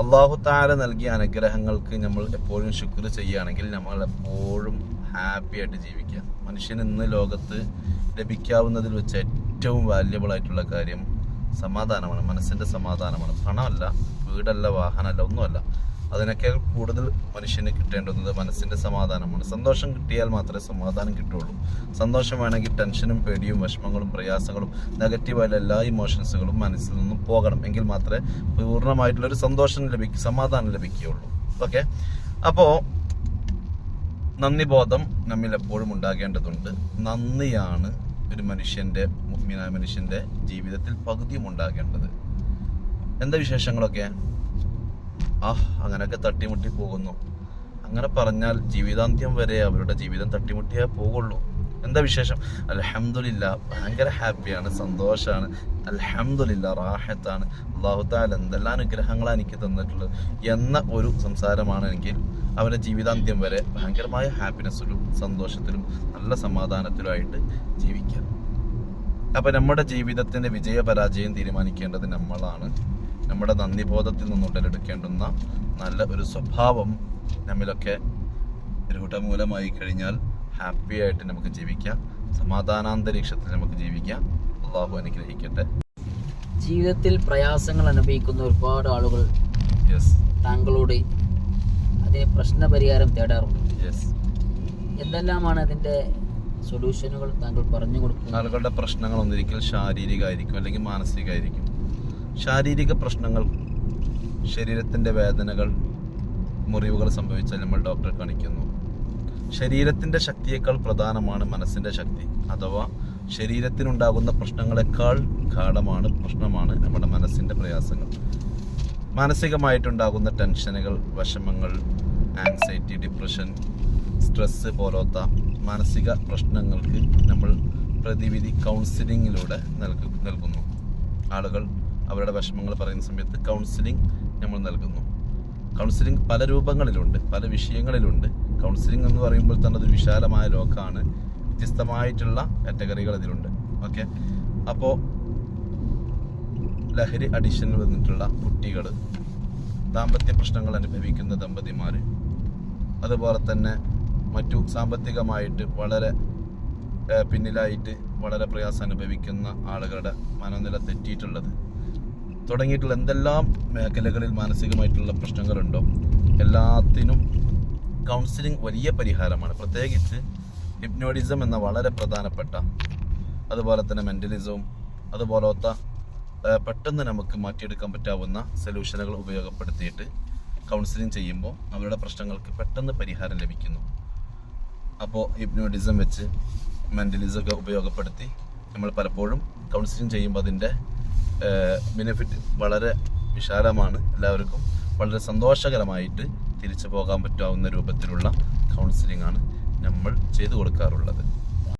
അള്ളാഹു താര നൽകിയ അനുഗ്രഹങ്ങൾക്ക് നമ്മൾ എപ്പോഴും ശുക്ർ ചെയ്യുകയാണെങ്കിൽ നമ്മൾ എപ്പോഴും ഹാപ്പി ആയിട്ട് ജീവിക്കുക. മനുഷ്യൻ ഇന്ന് ലോകത്ത് ലഭിക്കാവുന്നതിൽ വെച്ച് ഏറ്റവും വാല്യബിൾ ആയിട്ടുള്ള കാര്യം സമാധാനമാണ്. മനസ്സിന്റെ സമാധാനമാണ്. പണമല്ല വീടല്ല വാഹനമല്ല ഒന്നുമല്ല. അതിനൊക്കെ കൂടുതൽ മനുഷ്യന് കിട്ടേണ്ടുന്നത് മനസ്സിന്റെ സമാധാനമാണ്. സന്തോഷം കിട്ടിയാൽ മാത്രമേ സമാധാനം കിട്ടുള്ളൂ സന്തോഷം വേണമെങ്കിൽ ടെൻഷനും പേടിയും വിഷമങ്ങളും പ്രയാസങ്ങളും നെഗറ്റീവായുള്ള എല്ലാ ഇമോഷൻസുകളും മനസ്സിൽ നിന്നും പോകണം. എങ്കിൽ മാത്രമേ പൂർണമായിട്ടുള്ളൊരു സന്തോഷം ലഭിക്കും സമാധാനം ലഭിക്കുകയുള്ളൂ. ഓക്കെ? അപ്പോൾ നന്ദിബോധം നമ്മിൽ എപ്പോഴും ഉണ്ടാകേണ്ടതുണ്ട്. നന്ദിയാണ് ഒരു മനുഷ്യന്റെ മുഗ്മിനായ മനുഷ്യന്റെ ജീവിതത്തിൽ പകുതിയും ഉണ്ടാകേണ്ടത്. എന്താ വിശേഷങ്ങളൊക്കെ? ആ അങ്ങനെയൊക്കെ തട്ടിമുട്ടി പോകുന്നു. അങ്ങനെ പറഞ്ഞാൽ ജീവിതാന്ത്യം വരെ അവരുടെ ജീവിതം തട്ടിമുട്ടിയാൽ പോകുള്ളൂ. എന്താ വിശേഷം? അലഹമില്ല ഭയങ്കര ഹാപ്പിയാണ് സന്തോഷമാണ് അലഹമില്ല റാഹത്താണ്. അള്ളാഹുത്താൽ താല എന്തെല്ലാം അനുഗ്രഹങ്ങളാണ് എനിക്ക് തന്നിട്ടുള്ളത് എന്ന ഒരു സംസാരമാണെങ്കിൽ അവരുടെ ജീവിതാന്ത്യം വരെ ഭയങ്കരമായ ഹാപ്പിനെസ്സിലും സന്തോഷത്തിലും നല്ല സമാധാനത്തിലുമായിട്ട് ജീവിക്കാം അപ്പൊ നമ്മുടെ ജീവിതത്തിന്റെ വിജയപരാജയം തീരുമാനിക്കേണ്ടത് നമ്മളാണ്. നമ്മുടെ നന്ദിബോധത്തിൽ നിന്നും ഉടലെടുക്കേണ്ടുന്ന നല്ല ഒരു സ്വഭാവം നമ്മിലൊക്കെ രൂഢമൂലമായി കഴിഞ്ഞാൽ ഹാപ്പി ആയിട്ട് നമുക്ക് ജീവിക്കാം. സമാധാനാന്തരീക്ഷത്തിൽ നമുക്ക് ജീവിക്കാം. അള്ളാഹു അനുഗ്രഹിക്കട്ടെ. ജീവിതത്തിൽ പ്രയാസങ്ങൾ അനുഭവിക്കുന്ന ഒരുപാട് ആളുകൾ യെസ് താങ്കളോട് അതിന് പ്രശ്നപരിഹാരം തേടാറുണ്ട്. യെസ് എന്തെല്ലാമാണ് അതിന്റെ സൊല്യൂഷനുകൾ താങ്കൾ പറഞ്ഞു കൊടുക്കുന്നത്? ആളുകളുടെ പ്രശ്നങ്ങൾ ഒന്നിരിക്കൽ ശാരീരികമായിരിക്കും അല്ലെങ്കിൽ മാനസികമായിരിക്കും ശാരീരിക പ്രശ്നങ്ങൾ ശരീരത്തിന്റെ വേദനകൾ മുറിവുകൾ സംഭവിച്ചാൽ നമ്മൾ ഡോക്ടറെ കാണിക്കുന്നു. ശരീരത്തിന്റെ ശക്തിയേക്കാൾ പ്രധാനമാണ് മനസ്സിന്റെ ശക്തി. അഥവാ ശരീരത്തിനുണ്ടാകുന്ന പ്രശ്നങ്ങളെക്കാൾ ഗാഠമാണ് പ്രശ്നമാണ് നമ്മുടെ മനസ്സിന്റെ പ്രയാസങ്ങൾ. മാനസികമായിട്ടുണ്ടാകുന്ന ടെൻഷനുകൾ വിഷമങ്ങൾ ആങ്സൈറ്റി ഡിപ്രഷൻ സ്ട്രെസ്സ് പോലത്തെ മാനസിക പ്രശ്നങ്ങൾക്ക് നമ്മൾ പ്രതിവിധി കൗൺസിലിങ്ങിലൂടെ നൽകു നൽകുന്നു. ആളുകൾ അവരുടെ വിഷമങ്ങൾ പറയുന്ന സമയത്ത് കൗൺസിലിംഗ് നമ്മൾ നൽകുന്നു. കൗൺസിലിംഗ് പല രൂപങ്ങളിലുണ്ട് പല വിഷയങ്ങളിലുണ്ട്. കൗൺസിലിംഗ് എന്ന് പറയുമ്പോൾ തന്നെ അതൊരു വിശാലമായ ലോകമാണ്. വ്യത്യസ്തമായിട്ടുള്ള കാറ്റഗറികൾ ഇതിലുണ്ട് ഓക്കെ അപ്പോൾ ലഹരി അഡിഷനിൽ വന്നിട്ടുള്ള കുട്ടികൾ ദാമ്പത്യ പ്രശ്നങ്ങൾ അനുഭവിക്കുന്ന ദമ്പതിമാർ അതുപോലെ തന്നെ മറ്റു സാമ്പത്തികമായിട്ട് വളരെ പിന്നിലായിട്ട് വളരെ പ്രയാസം അനുഭവിക്കുന്ന ആളുകളുടെ മനോനില തെറ്റിയിട്ടുള്ളത് തുടങ്ങിയിട്ടുള്ള എന്തെല്ലാം മേഖലകളിൽ മാനസികമായിട്ടുള്ള പ്രശ്നങ്ങളുണ്ടോ? എല്ലാത്തിനും കൗൺസിലിംഗ് വലിയ പരിഹാരമാണ്. പ്രത്യേകിച്ച് ഹിപ്നോഡിസം എന്ന വളരെ പ്രധാനപ്പെട്ട അതുപോലെ തന്നെ മെന്റലിസവും അതുപോലത്തെ പെട്ടെന്ന് നമുക്ക് മാറ്റിയെടുക്കാൻ പറ്റാവുന്ന സൊല്യൂഷനുകൾ ഉപയോഗപ്പെടുത്തിയിട്ട് കൗൺസിലിംഗ് ചെയ്യുമ്പോൾ അവരുടെ പ്രശ്നങ്ങൾക്ക് പെട്ടെന്ന് പരിഹാരം ലഭിക്കുന്നു. അപ്പോൾ ഹിപ്നോഡിസം വെച്ച് മെന്റലിസമൊക്കെ ഉപയോഗപ്പെടുത്തി നമ്മൾ പലപ്പോഴും കൗൺസിലിംഗ് ചെയ്യുമ്പോൾ അതിന്റെ ബെനിഫിറ്റ് വളരെ വിശാലമാണ്. എല്ലാവർക്കും വളരെ സന്തോഷകരമായിട്ട് തിരിച്ചു പോകാൻ പറ്റാവുന്ന രൂപത്തിലുള്ള കൗൺസിലിംഗ് ആണ് നമ്മൾ ചെയ്തു കൊടുക്കാറുള്ളത്.